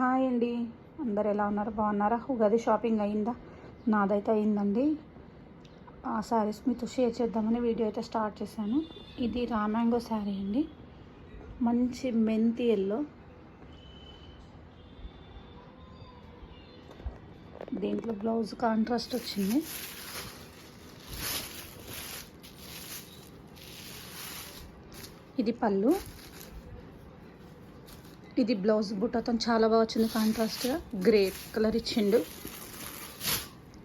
Hi అండి. అందరు ఎలా ఉన్నారు? బాగున్నారా? ఉగాది షాపింగ్ అయిందా? నాదైతే అయిందండి. ఆ శారీస్ మీతో షేర్ చేద్దామని వీడియో అయితే స్టార్ట్ చేశాను. ఇది రామాంగో శారీ అండి. మంచి మెంతి ఎల్లో. దీంట్లో బ్లౌజ్ కాంట్రాస్ట్ వచ్చింది. ఇది పళ్ళు. ఇది బ్లౌజ్ బుట్టతో చాలా బాగా వచ్చింది కాంట్రాస్ట్గా గ్రే కలర్ ఇచ్చిండు.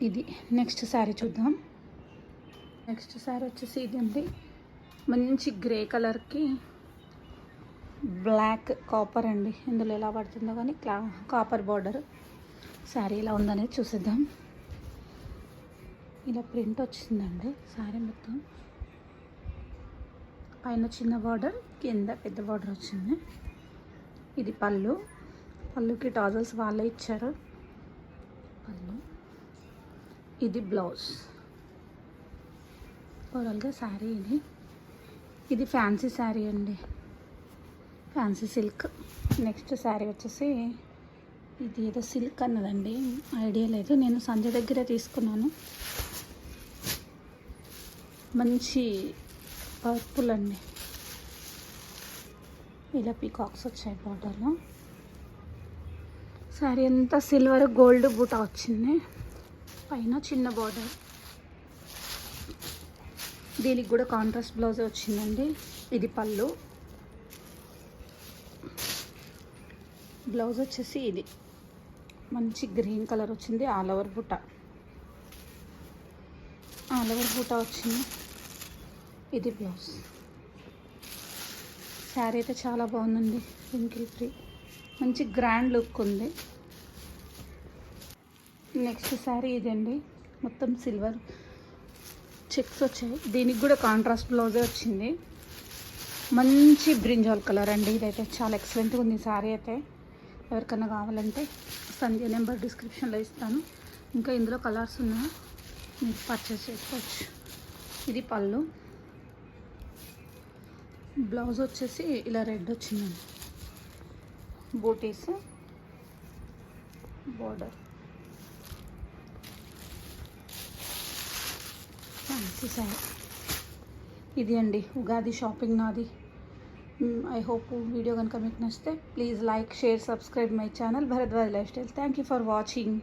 ఇది నెక్స్ట్ శారీ చూద్దాం. నెక్స్ట్ శారీ వచ్చేసి ఇది అండి. మంచి గ్రే కలర్కి బ్లాక్ కాపర్ అండి. ఇందులో ఎలా పడుతుందో కానీ క్లా కాపర్ బార్డర్ శారీ ఎలా ఉందనేది చూసేద్దాం. ఇలా ప్రింట్ వచ్చిందండి శారీ మొత్తం. పైన చిన్న బార్డర్ కింద పెద్ద బార్డర్ వచ్చింది. ఇది పళ్ళు. పళ్ళుకి టాజల్స్ వాళ్ళే ఇచ్చారు. పళ్ళు. ఇది బ్లౌజ్. ఓవరాల్గా శారీ ఇది. ఇది ఫ్యాన్సీ శారీ అండి. Fancy silk. నెక్స్ట్ శారీ వచ్చేసి ఇది ఏదో సిల్క్ అన్నదండి. ఐడియా లేదు. నేను సంజయ్ దగ్గర తీసుకున్నాను. మంచి పర్పుల్ అండి. ఇలా పీకాక్స్ వచ్చాయి బార్డర్లో శారీ అంతా సిల్వర్ గోల్డ్ బూటా వచ్చింది. పైన చిన్న బార్డర్ దీనికి కూడా కాంట్రాస్ట్ బ్లౌజ్ వచ్చిందండి. ఇది పళ్ళు. బ్లౌజ్ వచ్చేసి ఇది. మంచి గ్రీన్ కలర్ వచ్చింది ఆల్ ఓవర్ బుట్ట ఆల్ ఓవర్ బుట్ట వచ్చింది. ఇది బ్లౌజ్ శారీ అయితే చాలా బాగుందండి పింకిల్ ఫ్రీ. మంచి గ్రాండ్ లుక్ ఉంది. నెక్స్ట్ శారీ ఇదండి మొత్తం సిల్వర్. చెక్స్ వచ్చాయి. దీనికి కూడా కాంట్రాస్ట్ బ్లౌజే వచ్చింది. మంచి బ్రింజాల్ కలర్ అండి ఇదైతే. చాలా ఎక్సలెంట్గా ఉంది శారీ అయితే. ఎవరికైనా కావాలంటే సంధ్య నెంబర్ డిస్క్రిప్షన్లో ఇస్తాను. ఇంకా ఇందులో కలర్స్ ఉన్నాయి. మీరు పర్చేస్ చేసుకోవచ్చు. ఇది పళ్ళు. బ్లౌజ్ వచ్చేసి ఇలా రెడ్ వచ్చిందండి. బూటీస్ బోర్డర్. ఫ్యాన్సీ శారీ ఇది అండి ఉగాది షాపింగ్ నాది. ఐ హోప్ వీడియో కనుక మీకు నచ్చితే please like share subscribe my channel Bharadwaj lifestyle thank you for watching